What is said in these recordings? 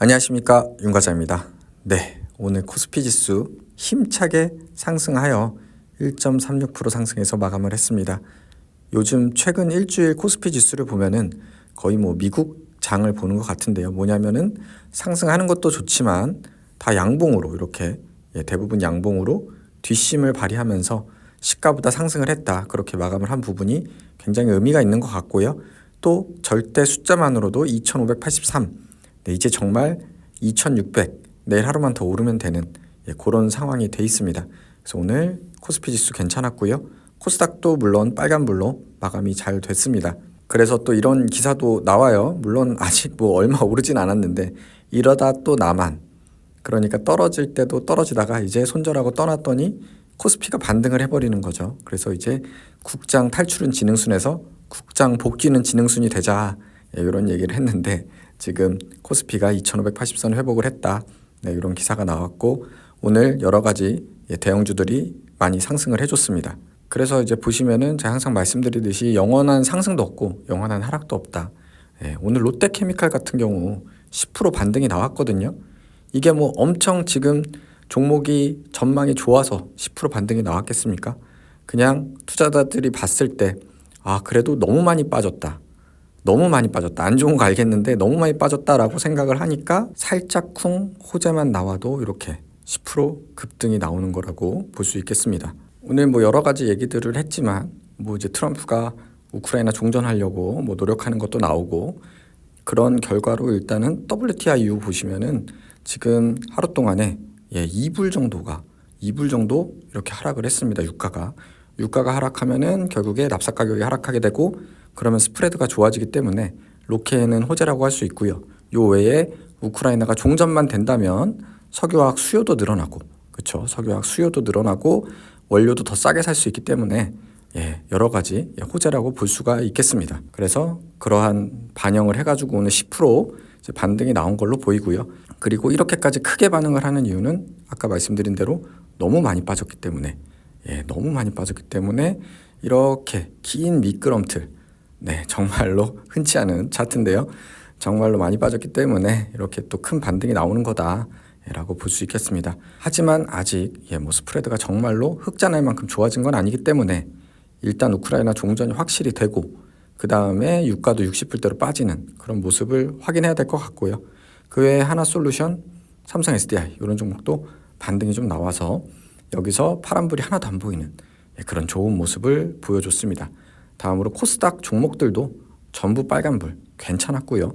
안녕하십니까 윤과자입니다. 네, 오늘 코스피 지수 힘차게 상승하여 1.36% 상승해서 마감을 했습니다. 요즘 최근 일주일 코스피 지수를 보면은 거의 뭐 미국 장을 보는 것 같은데요. 뭐냐면은 상승하는 것도 좋지만 다 양봉으로 이렇게 예, 대부분 양봉으로 뒷심을 발휘하면서 시가보다 상승을 했다. 그렇게 마감을 한 부분이 굉장히 의미가 있는 것 같고요. 또 절대 숫자만으로도 2583. 네, 이제 정말 2600. 내일 하루만 더 오르면 되는 예, 그런 상황이 돼 있습니다. 그래서 오늘 코스피 지수 괜찮았고요. 코스닥도 물론 빨간불로 마감이 잘 됐습니다. 그래서 또 이런 기사도 나와요. 물론 아직 뭐 얼마 오르진 않았는데 이러다 또 나만 그러니까 떨어질 때도 떨어지다가 이제 손절하고 떠났더니 코스피가 반등을 해버리는 거죠. 그래서 이제 국장 탈출은 지능순에서 국장 복귀는 지능순이 되자 예, 이런 얘기를 했는데 지금 코스피가 2,580선 회복을 했다. 네, 이런 기사가 나왔고 오늘 여러 가지 예, 대형주들이 많이 상승을 해줬습니다. 그래서 이제 보시면은 제가 항상 말씀드리듯이 영원한 상승도 없고 영원한 하락도 없다. 예, 오늘 롯데케미칼 같은 경우 10% 반등이 나왔거든요. 이게 뭐 엄청 지금 종목이 전망이 좋아서 10% 반등이 나왔겠습니까? 그냥 투자자들이 봤을 때, 아, 그래도 너무 많이 빠졌다. 너무 많이 빠졌다. 안 좋은 거 알겠는데 너무 많이 빠졌다라고 생각을 하니까 살짝 쿵 호재만 나와도 이렇게 10% 급등이 나오는 거라고 볼 수 있겠습니다. 오늘 뭐 여러 가지 얘기들을 했지만 뭐 이제 트럼프가 우크라이나 종전하려고 뭐 노력하는 것도 나오고 그런 결과로 일단은 WTI 이후 보시면은 지금 하루 동안에 예, 2불 정도가 2불 정도 이렇게 하락을 했습니다. 유가가. 유가가 하락하면은 결국에 납사 가격이 하락하게 되고 그러면 스프레드가 좋아지기 때문에 로케는 호재라고 할 수 있고요. 요 외에 우크라이나가 종전만 된다면 석유화학 수요도 늘어나고 그렇죠. 석유화학 수요도 늘어나고 원료도 더 싸게 살 수 있기 때문에 예, 여러 가지 예, 호재라고 볼 수가 있겠습니다. 그래서 그러한 반영을 해가지고 오늘 10% 이제 반등이 나온 걸로 보이고요. 그리고 이렇게까지 크게 반응을 하는 이유는 아까 말씀드린 대로 너무 많이 빠졌기 때문에 예, 너무 많이 빠졌기 때문에 이렇게 긴 미끄럼틀 네, 정말로 흔치 않은 차트인데요. 정말로 많이 빠졌기 때문에 이렇게 또 큰 반등이 나오는 거다. 라고 볼 수 있겠습니다. 하지만 아직 예, 뭐 스프레드가 정말로 흑자날 만큼 좋아진 건 아니기 때문에 일단 우크라이나 종전이 확실히 되고 그 다음에 유가도 60불대로 빠지는 그런 모습을 확인해야 될 것 같고요. 그 외에 하나 솔루션, 삼성 SDI 이런 종목도 반등이 좀 나와서 여기서 파란불이 하나도 안 보이는 예, 그런 좋은 모습을 보여줬습니다. 다음으로 코스닥 종목들도 전부 빨간불 괜찮았고요.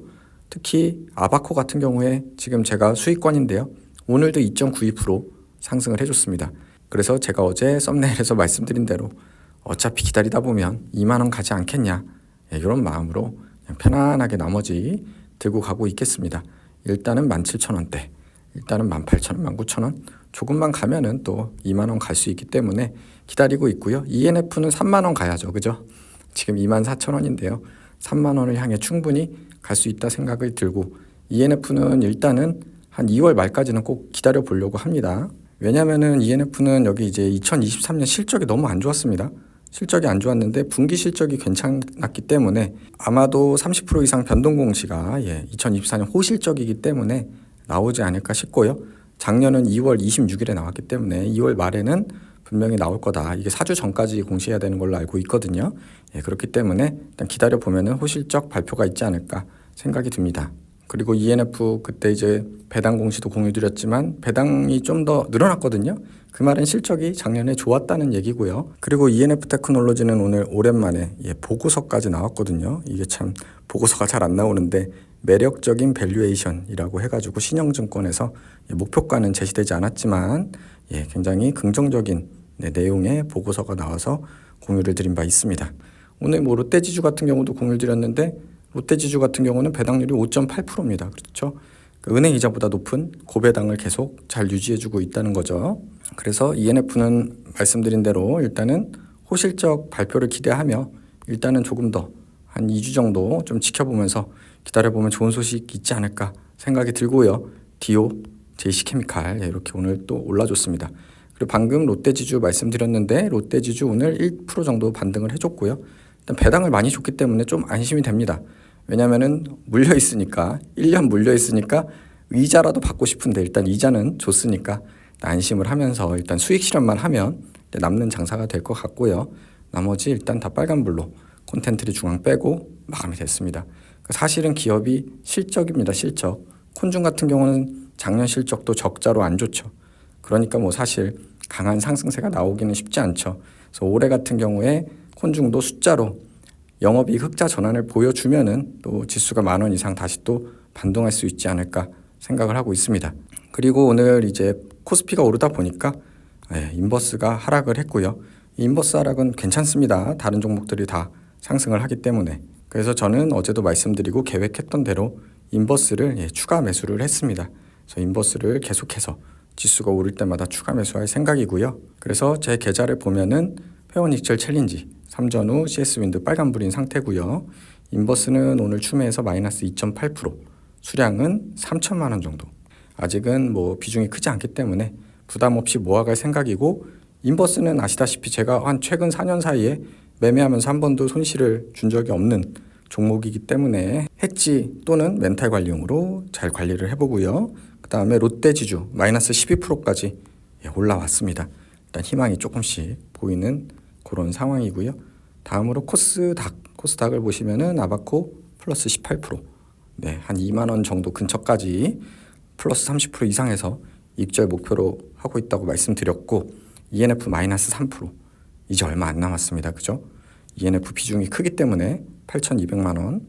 특히 아바코 같은 경우에 지금 제가 수익권인데요. 오늘도 2.92% 상승을 해줬습니다. 그래서 제가 어제 썸네일에서 말씀드린 대로 어차피 기다리다 보면 2만 원 가지 않겠냐 예, 이런 마음으로 편안하게 나머지 들고 가고 있겠습니다. 일단은 17,000원대, 일단은 18,000원, 19,000원 조금만 가면은 또 2만 원 갈 수 있기 때문에 기다리고 있고요. ENF는 3만 원 가야죠, 그죠? 지금 24,000원인데요. 3만 원을 향해 충분히 갈 수 있다 생각을 들고 ENF는 일단은 한 2월 말까지는 꼭 기다려 보려고 합니다. 왜냐면은 ENF는 여기 이제 2023년 실적이 너무 안 좋았습니다. 실적이 안 좋았는데 분기 실적이 괜찮았기 때문에 아마도 30% 이상 변동 공시가 예, 2024년 호실적이기 때문에 나오지 않을까 싶고요. 작년은 2월 26일에 나왔기 때문에 2월 말에는 분명히 나올 거다. 이게 4주 전까지 공시해야 되는 걸로 알고 있거든요. 예, 그렇기 때문에 일단 기다려 보면은 호실적 발표가 있지 않을까 생각이 듭니다. 그리고 ENF 그때 이제 배당 공시도 공유드렸지만 배당이 좀 더 늘어났거든요. 그 말은 실적이 작년에 좋았다는 얘기고요. 그리고 ENF 테크놀로지는 오늘 오랜만에 예, 보고서까지 나왔거든요. 이게 참 보고서가 잘 안 나오는데 매력적인 밸류에이션이라고 해가지고 신영증권에서 예, 목표가는 제시되지 않았지만 예, 굉장히 긍정적인 네, 내용의 보고서가 나와서 공유를 드린 바 있습니다. 오늘 뭐 롯데지주 같은 경우도 공유를 드렸는데 롯데지주 같은 경우는 배당률이 5.8%입니다. 그렇죠? 그 은행 이자보다 높은 고배당을 계속 잘 유지해주고 있다는 거죠. 그래서 ENF는 말씀드린 대로 일단은 호실적 발표를 기대하며 일단은 조금 더 한 2주 정도 좀 지켜보면서 기다려보면 좋은 소식 있지 않을까 생각이 들고요. 디오, 제이시케미칼 예, 이렇게 오늘 또 올라줬습니다. 그리고 방금 롯데지주 말씀드렸는데 롯데지주 오늘 1% 정도 반등을 해줬고요. 일단 배당을 많이 줬기 때문에 좀 안심이 됩니다. 왜냐면은 물려 있으니까 1년 물려 있으니까 이자라도 받고 싶은데 일단 이자는 줬으니까 안심을 하면서 일단 수익 실현만 하면 남는 장사가 될 것 같고요. 나머지 일단 다 빨간불로 콘텐츠리 중앙 빼고 마감이 됐습니다. 사실은 기업이 실적입니다. 실적. 콘중 같은 경우는 작년 실적도 적자로 안 좋죠. 그러니까 뭐 사실 강한 상승세가 나오기는 쉽지 않죠. 그래서 올해 같은 경우에 콘중도 숫자로 영업이익 흑자 전환을 보여주면은 또 지수가 만 원 이상 다시 또 반동할 수 있지 않을까 생각을 하고 있습니다. 그리고 오늘 이제 코스피가 오르다 보니까 예, 인버스가 하락을 했고요. 이 인버스 하락은 괜찮습니다. 다른 종목들이 다 상승을 하기 때문에 그래서 저는 어제도 말씀드리고 계획했던 대로 인버스를 예, 추가 매수를 했습니다. 그래서 인버스를 계속해서 지수가 오를 때마다 추가 매수할 생각이고요. 그래서 제 계좌를 보면은 회원 익절 챌린지 3전 후 CS 윈드 빨간불인 상태고요. 인버스는 오늘 추매해서 마이너스 2.8% 수량은 3천만 원 정도. 아직은 뭐 비중이 크지 않기 때문에 부담 없이 모아갈 생각이고 인버스는 아시다시피 제가 한 최근 4년 사이에 매매하면서 한 번도 손실을 준 적이 없는 종목이기 때문에 해지 또는 멘탈 관리용으로 잘 관리를 해보고요. 그 다음에 롯데지주 마이너스 12%까지 예, 올라왔습니다. 일단 희망이 조금씩 보이는 그런 상황이고요. 다음으로 코스닥, 코스닥을 보시면은 아바코 플러스 18%, 네, 한 2만 원 정도 근처까지 플러스 30% 이상에서 익절 목표로 하고 있다고 말씀드렸고 ENF 마이너스 3% 이제 얼마 안 남았습니다. 그죠? ENF 비중이 크기 때문에 8,200만 원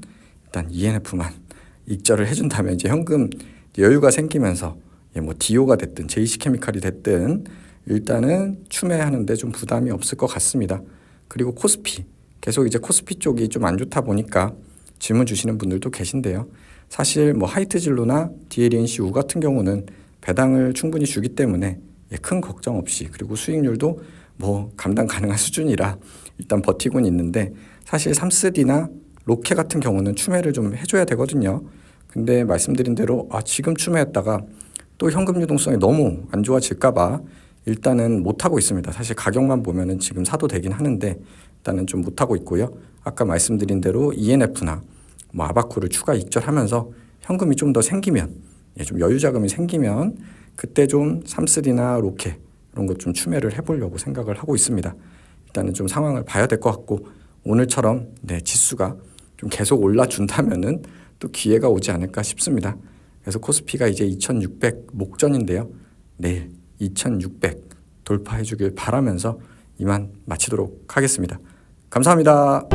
일단 ENF만 익절을 해준다면 이제 현금 여유가 생기면서 예, 뭐 디오가 됐든 JC케미칼이 됐든 일단은 추매하는데 좀 부담이 없을 것 같습니다. 그리고 코스피 계속 이제 코스피 쪽이 좀 안 좋다 보니까 질문 주시는 분들도 계신데요. 사실 뭐 하이트 진로나 DLNC 우 같은 경우는 배당을 충분히 주기 때문에 예, 큰 걱정 없이 그리고 수익률도 뭐 감당 가능한 수준이라 일단 버티고는 있는데 사실 삼스디나 로케 같은 경우는 추매를 좀 해줘야 되거든요. 근데 말씀드린 대로 아 지금 추매했다가 또 현금 유동성이 너무 안 좋아질까봐 일단은 못 하고 있습니다. 사실 가격만 보면은 지금 사도 되긴 하는데 일단은 좀 못 하고 있고요. 아까 말씀드린 대로 ENF나 뭐 아바쿠를 추가 익절하면서 현금이 좀 더 생기면 예, 좀 여유 자금이 생기면 그때 좀 삼스디나 로케 이런 것 좀 추매를 해보려고 생각을 하고 있습니다. 일단은 좀 상황을 봐야 될 것 같고 오늘처럼 네, 지수가 좀 계속 올라준다면은 또 기회가 오지 않을까 싶습니다. 그래서 코스피가 이제 2600 목전인데요. 내일 2600 돌파해 주길 바라면서 이만 마치도록 하겠습니다. 감사합니다.